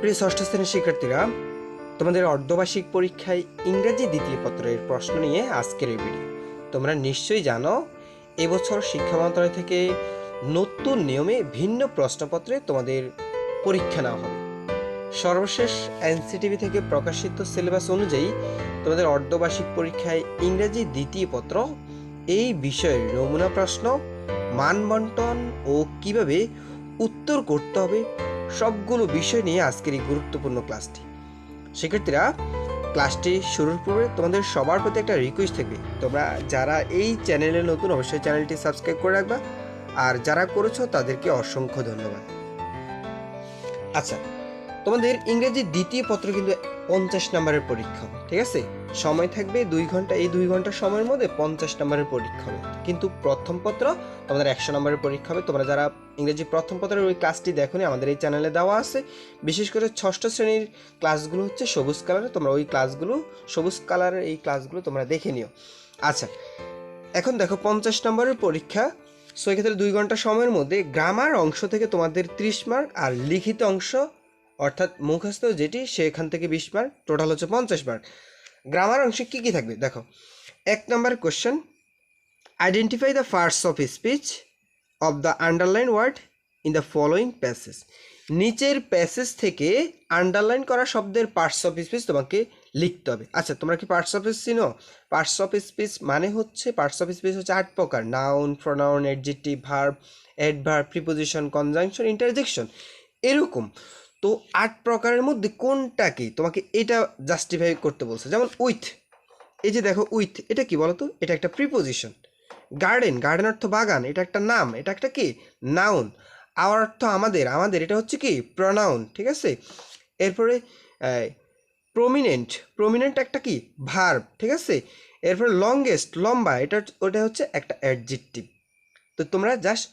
প্রিয় ষষ্ঠ শ্রেণির শিক্ষার্থীরা, তোমাদের অর্ধবার্ষিক পরীক্ষায় ইংরেজি দ্বিতীয় পত্রের প্রশ্ন নিয়ে আজকের এই ভিডিও তোমরা নিশ্চয়ই জানো, এবছর শিক্ষা মন্ত্রণালয় থেকে নতুন নিয়মে ভিন্ন প্রশ্নপত্রে তোমাদের পরীক্ষা নেওয়া হবে। সর্বশেষ এনসিটিভি থেকে প্রকাশিত সিলেবাস অনুযায়ী তোমাদের অর্ধবার্ষিক পরীক্ষায় ইংরেজি দ্বিতীয় পত্র, এই বিষয়ের নমুনা প্রশ্ন, মানবন্টন ও কীভাবে উত্তর করতে হবে সবগুলো বিষয় নিয়ে আজকের এই গুরুত্বপূর্ণ ক্লাসটি। শিক্ষার্থীরা, ক্লাসটি শুরুর পূর্বে তোমাদের সবার প্রতি একটা রিকোয়েস্ট থাকবে। তোমরা যারা এই চ্যানেলে নতুন, অবশ্যই চ্যানেলটি সাবস্ক্রাইব করে রাখবা। আর যারা করেছ, তাদেরকে অসংখ্য ধন্যবাদ। আচ্ছা তোমাদের ইংরেজি দ্বিতীয় পত্র কিন্তু পঞ্চাশ নম্বরের পরীক্ষা হবে, ঠিক আছে? সময় থাকবে দুই ঘণ্টা, এই দুই ঘণ্টা সময়ের মধ্যে পঞ্চাশ নম্বরের পরীক্ষা হবে। কিন্তু প্রথম পত্র তোমাদের একশো নম্বরের পরীক্ষা হবে। তোমরা যারা ইংরেজি প্রথম পত্রের ওই ক্লাসটি দেখোনি, আমাদের এই চ্যানেলে দেওয়া আছে। বিশেষ করে ষষ্ঠ শ্রেণির ক্লাসগুলো হচ্ছে সবুজ কালারের। তোমরা ওই ক্লাসগুলো, সবুজ কালারের এই ক্লাসগুলো তোমরা দেখে নিও। আচ্ছা এখন দেখো পঞ্চাশ নম্বরের পরীক্ষা। সো এক্ষেত্রে দুই ঘণ্টা সময়ের মধ্যে গ্রামার অংশ থেকে তোমাদের ত্রিশ মার্ক আর লিখিত অংশ অর্থাৎ মুখস্থ যেটি সেখান থেকে বিশ মার্ক টোটাল হচ্ছে পঞ্চাশ মার্ক গ্রামার অংশে কী কী থাকবে? দেখো, এক নম্বর question identify the first of speech of the underline word in the following passage নিচের প্যাসেজ থেকে আন্ডারলাইন করা শব্দের পার্টস অফ স্পিচ তোমাকে লিখতে হবে। আচ্ছা তোমরা কি পার্টস অফ চিনো? পার্টস অফ স্পিচ মানে হচ্ছে পার্টস অফ স্পিচ হচ্ছে আট প্রকার। Noun pronoun adjective verb adverb preposition conjunction interjection এরকম। তো আট প্রকারের মধ্যে কোনটাকে তোমাকে এটা জাস্টিফাই করতে বলছে। যেমন উইথ এই যে দেখো উইথ এটা কি বলতো? এটা একটা প্রিপোজিশন গার্ডেন গার্ডেন অর্থ বাগান, এটা একটা নাম। এটা একটা কি? নাউন আওয়ার অর্থ আমাদের। আমাদের এটা হচ্ছে কি? প্রনাউন ঠিক আছে? এরপরে প্রমিনেন্ট প্রমিনেন্ট একটা কি? ভার্ব ঠিক আছে? এরপরে লংগেস্ট লম্বা, এটা ওটা হচ্ছে একটা অ্যাডজেক্টিভ তো তোমরা জাস্ট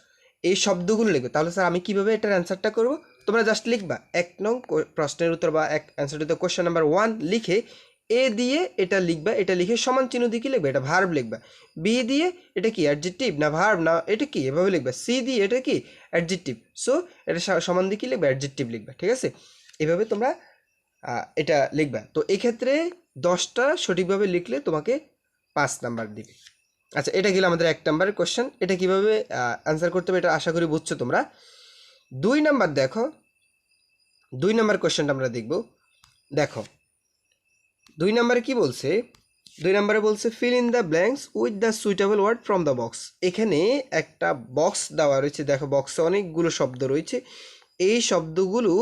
এই শব্দগুলো লিখবে তাহলে স্যার আমি কীভাবে এটার অ্যান্সারটা করব? তোমরা জাস্ট লিখবা এক নং প্রশ্নের উত্তর বা এক অ্যান্সারটিতে কোশ্চেন নাম্বার ওয়ান লিখে এ দিয়ে এটা লিখবা, এটা লিখে সমান চিহ্ন দিয়ে কি লিখবে? এটা ভার্ব লিখবা। বি দিয়ে এটা কি? অ্যাডজেক্টিভ না ভার্ব না এটা কি? এভাবে লিখবা। সি দিয়ে এটা কি? অ্যাডজেক্টিভ সো এটা সমান দিয়ে কি লিখবা? অ্যাডজেক্টিভ লিখবা, ঠিক আছে? এভাবে তোমরা এটা লিখবা। তো এক্ষেত্রে দশটা সঠিকভাবে লিখলে তোমাকে পাঁচ নাম্বার দিবে। আচ্ছা এটা গেলে আমাদের এক নাম্বারের কোশ্চেন এটা কীভাবে অ্যান্সার করতে হবে এটা আশা করি বুঝছ তোমরা। দুই নাম্বার দেখো, দুই নাম্বার কোশ্চেনটা আমরা দেখব। দেখো, দুই নাম্বারে কি বলছে? দুই নাম্বারে বলছে fill in the blanks with the suitable word from the box এখানে একটা বক্স দেওয়া রয়েছে, দেখো বক্সে অনেকগুলো শব্দ রয়েছে। এই শব্দগুলো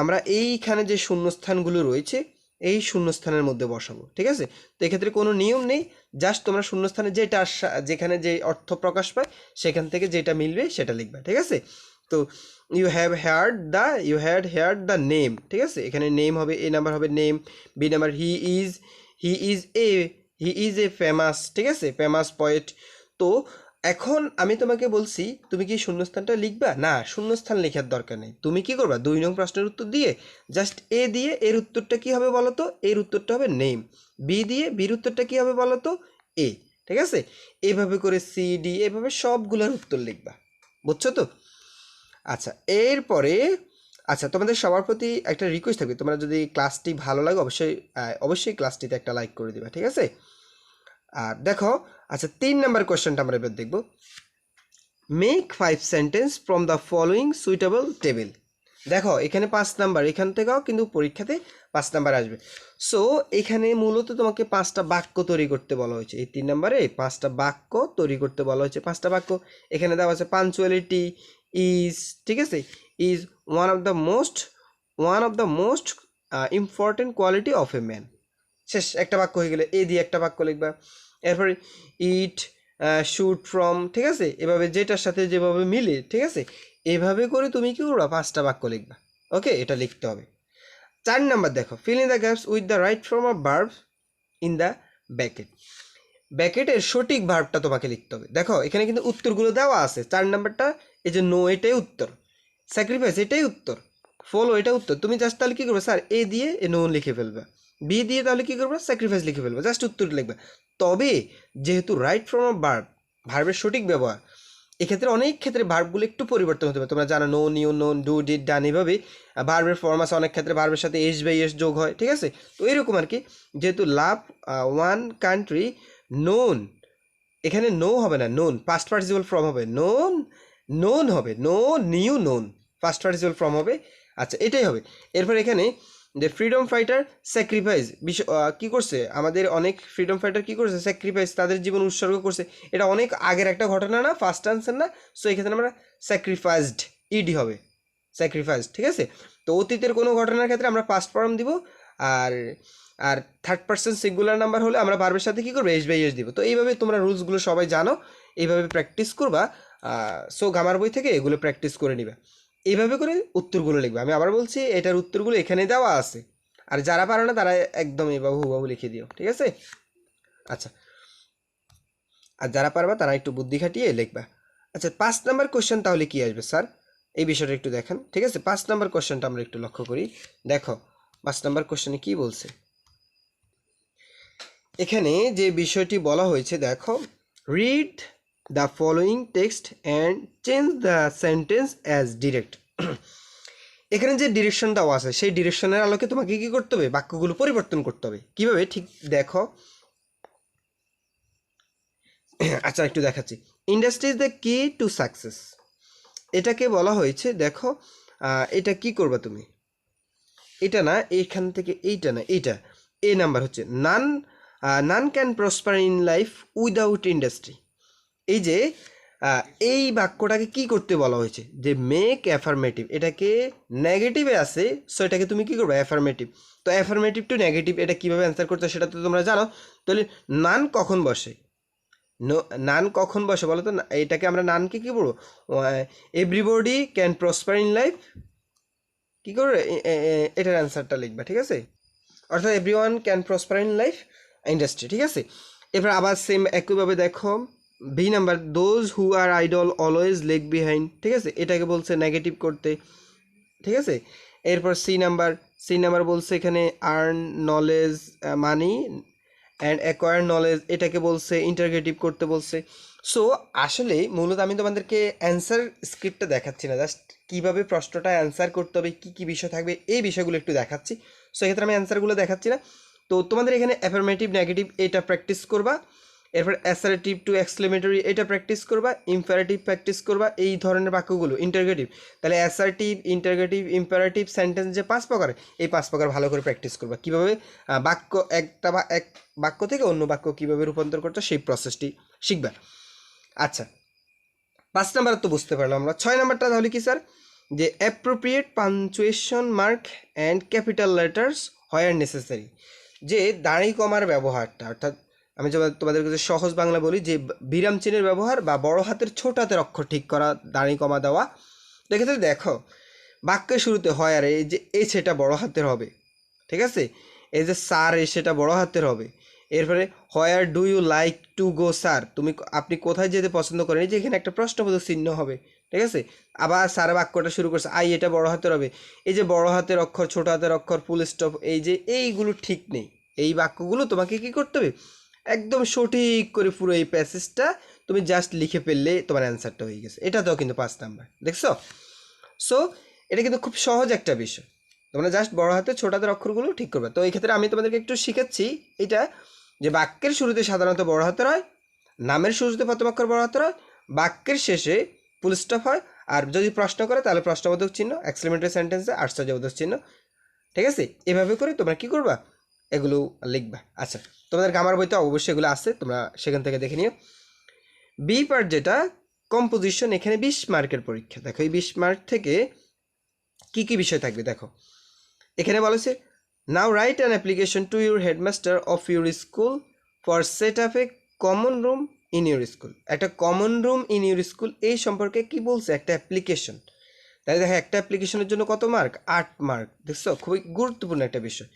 আমরা এইখানে যে শূন্যস্থানগুলো রয়েছে, এই শূন্যস্থানের মধ্যে বসাবো, ঠিক আছে? তো এক্ষেত্রে কোনো নিয়ম নেই জাস্ট তোমরা শূন্যস্থানে যেটা যেখানে যে অর্থ প্রকাশ পায়, সেখান থেকে যেটা মিলবে সেটা লিখবে, ঠিক আছে? তো you have heard the you had heard the name ঠিক আছে? এখানে নেম হবে এ নাম্বার হবে name B number he is he is a he is a famous ঠিক আছে? ফেমাস পয়েট তো এখন আমি তোমাকে বলছি, তুমি কি শূন্যস্থানটা লিখবা? না, শূন্যস্থান লেখার দরকার নেই। তুমি কি করবা? দুই নং প্রশ্নের উত্তর দিয়ে জাস্ট এ দিয়ে, এর উত্তরটা কি হবে বলো তো এর উত্তরটা হবে নেম বি দিয়ে বির উত্তরটা কি হবে বলো তো এ ঠিক আছে? এভাবে করে সি ডি এভাবে সবগুলোর উত্তর লিখবা। বুঝছ তো? আচ্ছা এরপরে আচ্ছা তোমাদের সবার প্রতি একটা রিকোয়েস্ট থাকবে। তোমরা যদি ক্লাসটি ভালো লাগে, অবশ্যই অবশ্যই ক্লাসটিতে একটা লাইক করে দিবা, ঠিক আছে? আর দেখো আচ্ছা তিন নাম্বার কোয়েশ্চেনটা আমরা এবার দেখব। Make five sentence from the following suitable table দেখো, এখানে পাঁচ নাম্বার এখান থেকেও কিন্তু পরীক্ষাতে পাঁচ নাম্বার আসবে। সো এখানে মূলত তোমাকে পাঁচটা বাক্য তৈরি করতে বলা হয়েছে। এই তিন নাম্বারে পাঁচটা বাক্য তৈরি করতে বলা হয়েছে। পাঁচটা বাক্য এখানে দেওয়া আছে পাঞ্চুয়ালিটি ইজ ঠিক আছে is one of the most one of the most important quality of a man শেষ, একটা বাক্য হয়ে গেলে, এ দিয়ে একটা বাক্য লিখবা। এরপরে ইট শুট ফ্রম ঠিক আছে, এভাবে যেটার সাথে যেভাবে মিলে, ঠিক আছে, এভাবে করে তুমি কি করবা? পাঁচটা বাক্য লিখবা। ওকে, এটা লিখতে হবে। চার নাম্বার দেখো fill in the gaps with the right form of verb in the bracket ব্যাকেটের সঠিক ভার্বটা তোমাকে লিখতে হবে। দেখো, এখানে কিন্তু উত্তরগুলো দেওয়া আছে। চার নাম্বারটা এই যে নো এটাই উত্তর। স্যাক্রিফাইস এটাই উত্তর। ফলো এটা উত্তর। তুমি জাস্ট তাহলে কী করবে? স্যার এ দিয়ে এ নো লিখে ফেলবে। বি দিয়ে তাহলে কী করবে? স্যাক্রিফাইস লিখে ফেলবে। জাস্ট উত্তর লিখবে। তবে যেহেতু রাইট ফ্রম অফ ভার্ব ভার্বের সঠিক ব্যবহার, এক্ষেত্রে অনেক ক্ষেত্রে ভার্বগুলো একটু পরিবর্তন হতে পারে। তোমরা জানো know knew known do did done এভাবে ভার্বের ফর্ম আছে। অনেক ক্ষেত্রে ভার্বের সাথে এস বাই এস যোগ হয়, ঠিক আছে? তো এরকম আর কি, যেহেতু লাভ ওয়ান কান্ট্রি নোন এখানে নো হবে না নোন পাস্ট পার্টিসিপাল ফর্ম হবে। নোন নোন হবে। Know knew known first participle form হবে। আচ্ছা এটাই হবে। এরপর এখানে যে ফ্রিডম ফাইটার স্যাক্রিফাইস বিষয় কী করছে? আমাদের অনেক ফ্রিডম ফাইটার কী করছে? স্যাক্রিফাইস তাদের জীবন উৎসর্গ করছে। এটা অনেক আগের একটা ঘটনা না ফার্স্ট আনসার না। সো এক্ষেত্রে আমরা স্যাক্রিফাইসড ইডি হবে। স্যাক্রিফাইসড ঠিক আছে? তো অতীতের কোনো ঘটনার ক্ষেত্রে আমরা ফার্স্ট ফর্ম দিব। আর আর থার্ড পার্সন সিঙ্গুলার নাম্বার হলে আমরা বারবার সাথে কী করব? এস বাই এস দিব। তো এইভাবে তোমরা রুলসগুলো সবাই জানো। এইভাবে প্র্যাকটিস করবা। সো গামার বই থেকে এগুলো প্র্যাকটিস করে নিবে। এইভাবে করে উত্তরগুলো লিখবে। আমি আবার বলছি, এটার উত্তরগুলো এখানে দেওয়া আছে। আর যারা পারো না, তারা একদম এইভাবে হুবাহু লিখে দিও, ঠিক আছে? আচ্ছা। আর যারা পারবা, তারা একটু বুদ্ধি খাটিয়ে লিখবা। আচ্ছা পাঁচ নাম্বার কোশ্চেন তাহলে কি আসবে, স্যার? এই বিষয়টা একটু দেখেন, ঠিক আছে? পাঁচ নাম্বার কোশ্চেনটা আমরা একটু লক্ষ্য করি। দেখো, পাঁচ নাম্বার কোশ্চেনে কি বলছে? এখানে যে বিষয়টি বলা হয়েছে, দেখো read the following text and change the sentence as direct এখানে যে ডিরেকশন দেওয়া আছে, সেই ডিরেকশনের আলোকে তোমাকে কী করতে হবে? বাক্যগুলো পরিবর্তন করতে হবে। কীভাবে? ঠিক দেখো। আচ্ছা একটু দেখাচ্ছি। Industry is the key to success এটাকে বলা হয়েছে, দেখো এটা কি করবা তুমি? এটা না এখান থেকে এইটা না, এইটা। এ নাম্বার হচ্ছে none none can prosper in life without industry এই যে এই বাক্যটাকে কি করতে বলা হয়েছে? যে মেক অ্যাফার্মেটিভ এটাকে নেগেটিভে আছে সো এটাকে তুমি কি করবে? অ্যাফার্মেটিভ তো অ্যাফার্মেটিভ টু নেগেটিভ এটা কীভাবে অ্যান্সার করতে সেটা তো তোমরা জানো। তাহলে নান কখন বসে? নান কখন বসে বলো তো? এটাকে আমরা নানকে কি বলব? Everybody can prosper in life কী করবে? এটার অ্যান্সারটা লিখবা, ঠিক আছে? অর্থাৎ every one can prosper in life industry ঠিক আছে? এবার আবার সেম একইভাবে দেখো। B number those who are idle always lag behind ঠিক আছে? এটাকে বলছে নেগেটিভ করতে, ঠিক আছে? এরপর সি নাম্বার সি নাম্বার বলছে এখানে earn knowledge money and acquire knowledge এটাকে বলছে ইন্টারগেটিভ করতে বলছে। সো আসলে মূলত আমি তোমাদেরকে অ্যান্সার স্ক্রিপ্টটা দেখাচ্ছি না জাস্ট কীভাবে প্রশ্নটা অ্যান্সার করতে হবে, কী কী বিষয় থাকবে, এই বিষয়গুলো একটু দেখাচ্ছি। সো এক্ষেত্রে আমি অ্যান্সারগুলো দেখাচ্ছি না। তো তোমাদের এখানে অ্যাফার্মেটিভ নেগেটিভ এটা প্র্যাকটিস করবা। এরপর অ্যাসারেটিভ টু এক্সক্লেমেটরি এটা প্র্যাকটিস করবা ইম্পারেটিভ প্র্যাকটিস করবা, এই ধরনের বাক্যগুলো ইন্টারগেটিভ তাহলে অ্যাসার্টিভ ইন্টারগেটিভ ইম্পারেটিভ সেন্টেন্স যে পাঁচ প্রকার, এই পাঁচ প্রকার ভালো করে প্র্যাকটিস করবা। কীভাবে? বাক্য একটা বা এক বাক্য থেকে অন্য বাক্য কীভাবে রূপান্তর করতে সেই প্রসেসটি শিখবা। আচ্ছা পাঁচ নাম্বার তো বুঝতে পারলাম আমরা। ছয় নাম্বারটা তাহলে কি স্যার? যে appropriate punctuation mark and capital letters where necessary যে দাঁড়ি কমার ব্যবহারটা, অর্থাৎ আমি তোমাদের কাছে সহজ বাংলা বলি যে বিরাম চিহ্নের ব্যবহার বা বড় হাতের ছোট হাতের অক্ষর ঠিক করা, দাঁড়ি কমা দেওয়া। দেখে তো দেখো, বাক্যের শুরুতে হয় আর এই যে এ সেটা বড় হাতের হবে, ঠিক আছে? এই যে স্যার, এ সেটা বড় হাতের হবে। এরপরে, where do you like to go sir? তুমি আপনি কোথায় যেতে পছন্দ করেন? যে এখানে একটা প্রশ্নবোধক চিহ্ন হবে, ঠিক আছে? আবার স্যার বাক্যটা শুরু করছে, আই, এটা বড় হাতের হবে। এই যে বড় হাতের অক্ষর, ছোট হাতের অক্ষর ফুল স্টপ এই যে এইগুলো ঠিক নেই। এই বাক্যগুলো তোমাকে কি করতে হবে? একদম সঠিক করে পুরো এই প্যাসেজটা তুমি জাস্ট লিখে ফেললে তোমার অ্যান্সারটা হয়ে গেছে। এটাতেও কিন্তু পাঁচ নাম্বার দেখছ? সো এটা কিন্তু খুব সহজ একটা বিষয়। তোমরা জাস্ট বড় হাতে ছোট হাতের অক্ষরগুলো ঠিক করবে। তো এই ক্ষেত্রে আমি তোমাদেরকে একটু শিখাচ্ছি এটা, যে বাক্যের শুরুতে সাধারণত বড় হাতের হয়, নামের শুরুতে প্রথম অক্ষর বড় হাতের হয়, বাক্যের শেষে ফুল স্টপ হয়, আর যদি প্রশ্ন করে তাহলে প্রশ্নবোধক চিহ্ন এক্সপ্লেমেন্টারি সেন্টেন্সে আশ্চর্যবোধক চিহ্ন। ঠিক আছে? এভাবে করে তোমরা কি করবা? এগুলো লিখবা। আচ্ছা তোমাদের গামার বইতে অবশ্যই এগুলো আছে, তোমরা সেখান থেকে দেখে নিও। বি পার্ট যেটা কম্পোজিশন এখানে বিশ মার্কের পরীক্ষা। দেখো, এই বিশ মার্ক থেকে কি কি বিষয় থাকবে দেখো। এখানে বলেছে now write an application to your headmaster of your school for set up a common room in your school একটা common room in your school এই সম্পর্কে কি বলছে? একটা অ্যাপ্লিকেশন তাই দেখো, একটা অ্যাপ্লিকেশনের জন্য কত মার্ক? আট মার্ক। দেখছ? খুবই গুরুত্বপূর্ণ একটা বিষয়।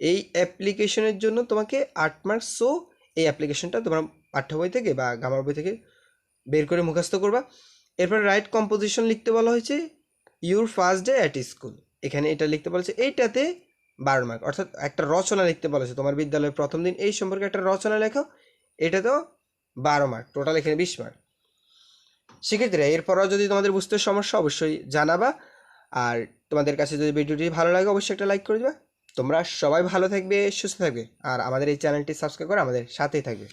এই অ্যাপ্লিকেশনের জন্য তোমাকে আট মার্ক সো এই অ্যাপ্লিকেশনটা তোমার পাঠ্য বই থেকে বা গামার বই থেকে বের করে মুখস্থ করবা। এরপর রাইট কম্পোজিশন লিখতে বলা হয়েছে your first day at school এখানে এটা লিখতে বলেছে এইটাতে বারো মার্ক অর্থাৎ একটা রচনা লিখতে বলেছে তোমার বিদ্যালয়ের প্রথম দিন এই সম্পর্কে একটা রচনা লেখো এটা তো বারো মার্ক টোটাল এখানে বিশ মার্ক শিক্ষার্থীরা, এরপরও যদি তোমাদের বুঝতে সমস্যা, অবশ্যই জানাবা। আর তোমাদের কাছে যদি ভিডিওটি ভালো লাগে, অবশ্যই একটা লাইক করে দিবা। তোমরা সবাই ভালো থাকবে, সুস্থ থাকবে। আর আমাদের এই চ্যানেলটি সাবস্ক্রাইব করে আমাদের সাথেই থাকবে।